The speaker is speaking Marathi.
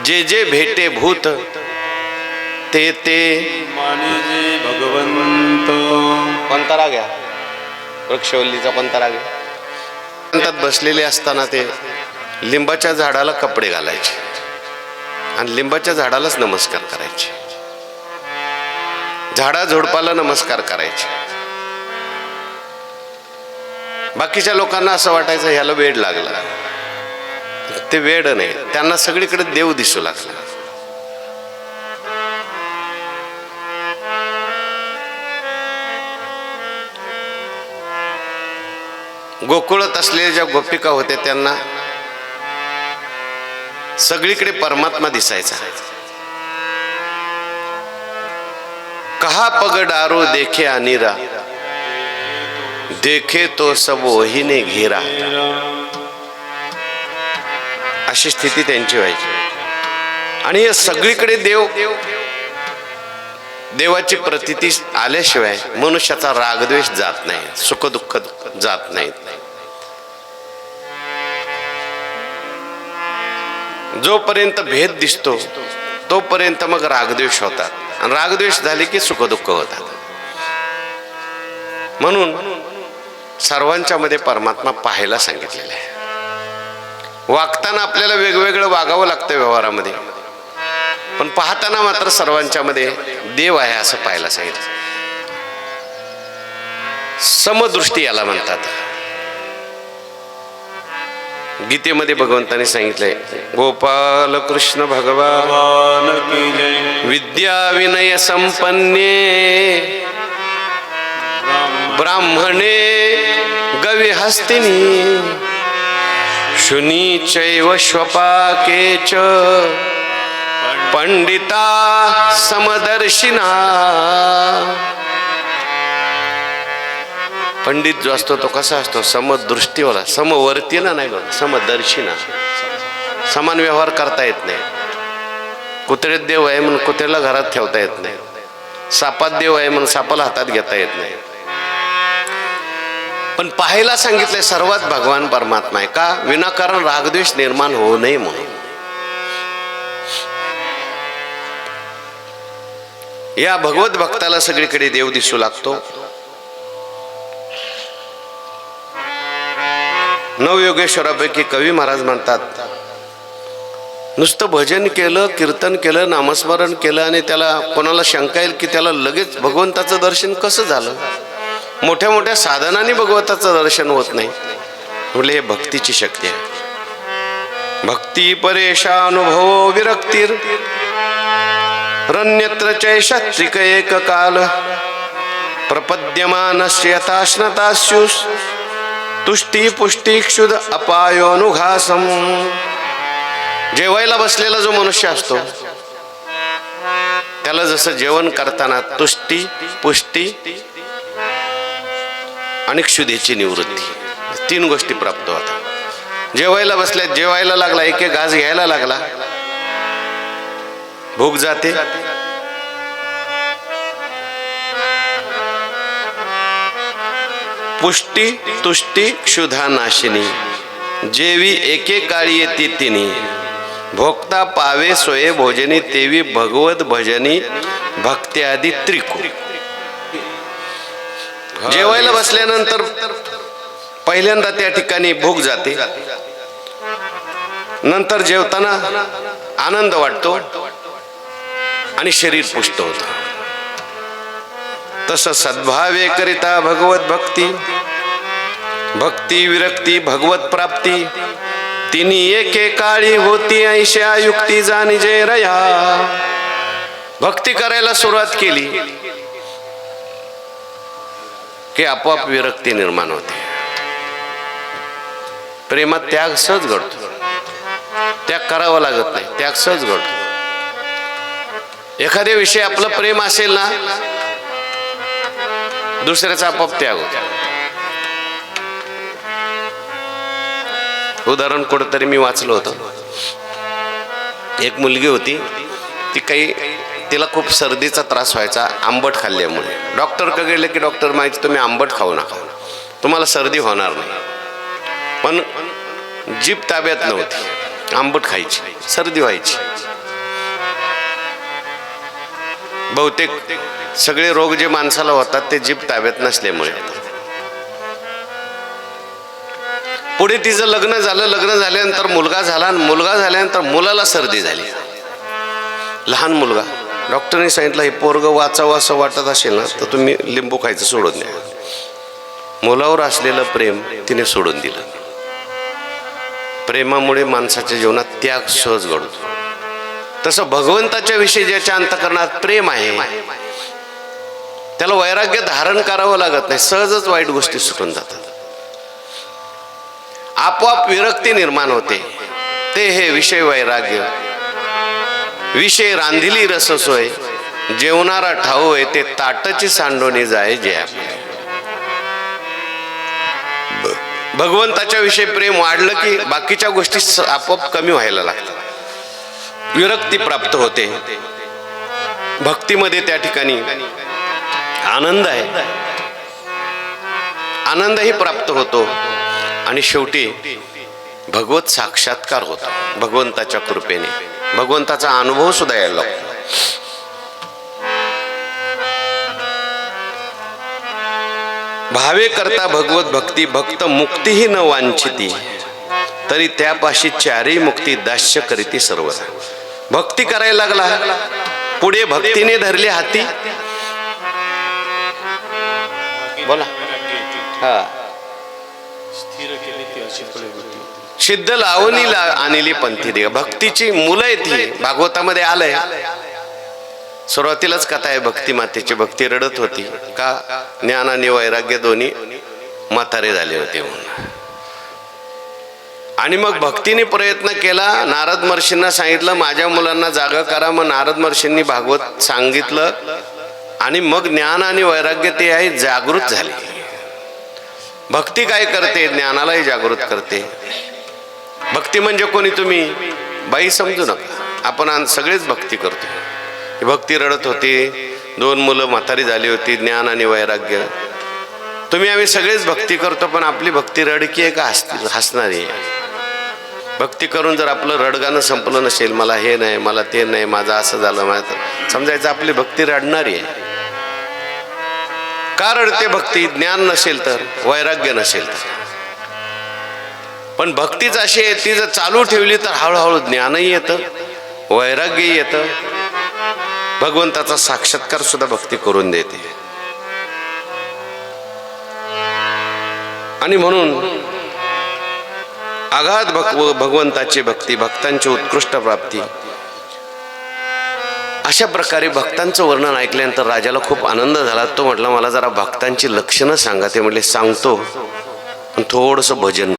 जे जे भेटे भूत ते ते मानिजे भगवंत. कोणता राग आहे वृक्षवल्लीचा कोणता राग आहे अंतात बसलेले असताना ते लिंबाच्या झाडाला कपडे घालायचे आणि लिंबाच्या झाडालाच नमस्कार करायचे. झाडा झोडपाला नमस्कार करायचे. बाकीच्या लोकांना असं वाटायचं ह्याला वेड लागला. ते वेड नाही. त्यांना सगळीकडे देव दिसू लागला. गोकुळत असलेल्या ज्या गोपिका होत्या त्यांना सगळीकडे परमात्मा दिसायचा. कहा पगडारो देखे अनिरा. देखे तो सब ओहीने घेरा. अशी स्थिती त्यांची व्हायची. आणि हे सगळीकडे देव देवाची प्रतिती आल्याशिवाय मनुष्याचा रागद्वेष जात नाही सुख दुःख जात नाहीत जोपर्यंत भेद दिसतो तोपर्यंत मग रागद्वेष होतात. आणि रागद्वेष झाले की सुख दुःख होतात. म्हणून सर्वांच्या मध्ये परमात्मा पाहायला सांगितलेला आहे. वागताना आपल्याला वेगवेगळं वागावं लागतं व्यवहारामध्ये. पण पाहताना मात्र सर्वांच्या मध्ये देव आहे असं पाहायला सांगितलं. समदृष्टी याला म्हणतात. गीतेमध्ये भगवंताने सांगितलंय गोपाल कृष्ण भगवान विद्या विनय संपन्ने ब्राह्मणे गवी हस्तिनी च। पंडिता समदर्शिना। पंडित जो असतो तो कसा असतो? समदृष्टीवाला समवर्तीला नाही बघ समदर्शिना. समान व्यवहार करता येत नाही. कुत्र्यात देव आहे म्हणून कुत्र्याला घरात ठेवता येत नाही. सापात देव आहे म्हणून सापाला हातात घेता येत नाही. पण पाहायला सांगितले सर्वात भगवान परमात्मा आहे. का? विनाकारण रागद्वेष निर्माण होऊ नये म्हणून. या भगवत भक्ताला सगळीकडे देव दिसू लागतो. नवयोगेश्वरापैकी कवी महाराज म्हणतात नुसतं भजन केलं कीर्तन केलं नामस्मरण केलं आणि त्याला कोणाला शंका येईल की त्याला लगेच भगवंताचं दर्शन कसं झालं? मोठ्या मोठ्या साधनाने भगवताचं दर्शन होत नाही. म्हणजे हे भक्तीची शक्ती आहे. भक्ती परेशा अनुभव विरक्तीर रन्यत्र चैषत्रिक एक काल प्रपद्यमानश्यथाश्नतास्युष तुष्टी पुष्टी क्षुद अपायोनुघासम जेवायला बसलेला जो मनुष्य असतो त्याला जसं जेवण करताना तुष्टी पुष्टी आणि क्षुधेची निवृत्ती. तीन गोष्टी प्राप्त होतात. जेवायला बसल्या जेवायला लागला एक एक घास घ्यायला लागला. भूक जाते. पुष्टी तुष्टी क्षुधा नाशिनी जेवी एके काळी येते तिनी. भोक्ता पावे सोये भोजनी तेवी भगवत भजनी भक्त्यादी आदी त्रिकू. जेवायला बसल्यानंतर पहिल्यांदा त्या ठिकाणी भूक जाते. नंतर जेवताना आनंद वाटतो आणि शरीर पुष्ट होत. तस सद्भावे करिता भगवत भक्ती भक्ती विरक्ती भगवत प्राप्ती तिनी एके काळी होती ऐशा युक्ती जाणी जे रया. भक्ती करायला सुरुवात केली. की आपोआप विरक्ती निर्माण होते. प्रेमात त्याग सहज घडतो. त्याग करावा लागत नाही त्याग सहज घडतो. एखाद्या विषयी आपलं प्रेम असेल ना दुसऱ्याचा आपोआप त्याग होतो. उदाहरण कुठंतरी मी वाचलं होतं. एक मुलगी होती ती काही तिला खूप सर्दीचा त्रास व्हायचा आंबट खाल्ल्यामुळे. डॉक्टर का गेले की डॉक्टर माहिती तुम्ही आंबट खाऊ नका. तुम्हाला सर्दी होणार नाही. पण जीप ताब्यात नव्हती. आंबट खायची सर्दी व्हायची. बहुतेक सगळे रोग जे माणसाला होतात ते जीप ताब्यात नसल्यामुळे पुढे तिचं लग्न झालं लग्न झाल्यानंतर मुलगा झाला आणि मुलगा झाल्यानंतर मुलाला सर्दी झाली. लहान मुलगा. डॉक्टरने सांगितलं हे पोरग वाचावं असं वाटत असेल ना तर तुम्ही लिंबू खायचं सोडून द्या. मुलावर असलेलं प्रेम तिने सोडून दिलं. प्रेमामुळे माणसाच्या जीवनात त्याग सहज घडतो. तसं भगवंताच्या विषयी ज्याच्या अंतकरणात प्रेम आहे त्याला वैराग्य धारण करावं लागत नाही सहजच वाईट गोष्टी सुटून जातात. आपोआप विरक्ती निर्माण होते. ते हे विषय वैराग्य विषय रांधिली रस सोय जेवणारा ठाऊ आहे ते ताटची सांडोनी जाय जे भगवंताच्या विषयी प्रेम वाढलं की बाकीच्या गोष्टी आपोआप कमी व्हायला लागतात. विरक्ती प्राप्त होते. भक्तीमध्ये त्या ठिकाणी आनंद आहे. आनंदही प्राप्त होतो. आणि शेवटी भगवत साक्षात्कार होतो भगवंताच्या कृपेने. भगवंताचा अनुभव सुद्धा यायला लागतो भावे करता भगवत भक्ती भक्त मुक्तीही न वांछिती तरी त्यापाशी चारही मुक्ती दास्य करीती सर्व भक्ती करायला लागला पुढे भक्तीने धरले हाती. बोला. हा. स्थिर केली ती अशी सिद्ध लावणीला आणली पंथी दे भक्तीची मुलं आहेत ही. भागवतामध्ये आलंय. सुरुवातीलाच कथा आहे भक्ती मातेची. भक्ती रडत होती. का? ज्ञान आणि वैराग्य दोन्ही म्हातारे झाले होते म्हणून. आणि मग भक्तीने प्रयत्न केला. नारद महर्षींना सांगितलं माझ्या मुलांना जागा करा. मग नारद महर्षींनी भागवत सांगितलं. आणि मग ज्ञान आणि वैराग्य ते आहे जागृत झाले. भक्ती काय करते? ज्ञानालाही जागृत करते. भक्ती म्हणजे कोणी तुम्ही? बाई समजू नका. आपण आज सगळेच भक्ती करतो. ही भक्ती रडत होती. दोन मुलं म्हातारी झाली होती ज्ञान आणि वैराग्य. तुम्ही आम्ही सगळेच भक्ती करतो पण आपली भक्ती रडकी आहे का हस हसणारी? आहे भक्ती करून जर आपलं रडगाणं संपलं नसेल मला हे नाही मला ते नाही माझं असं झालं माझं समजायचं आपली भक्ती रडणारी आहे. का रडते भक्ती? ज्ञान नसेल तर वैराग्य नसेल तर. पण भक्तीच अशी आहे ती जर चालू ठेवली तर हळूहळू ज्ञानही येतं वैराग्यही येतं. भगवंताचा साक्षात्कार सुद्धा भक्ती करून देते. आणि म्हणून आघात भगव भगवंताची भक्ती भक्तांची उत्कृष्ट प्राप्ती अशा प्रकारे भक्तांचं वर्णन ऐकल्यानंतर राजाला खूप आनंद झाला. तो म्हटला मला जरा भक्तांची लक्षणं सांगा. ते म्हटले सांगतो. थोडंसं भजन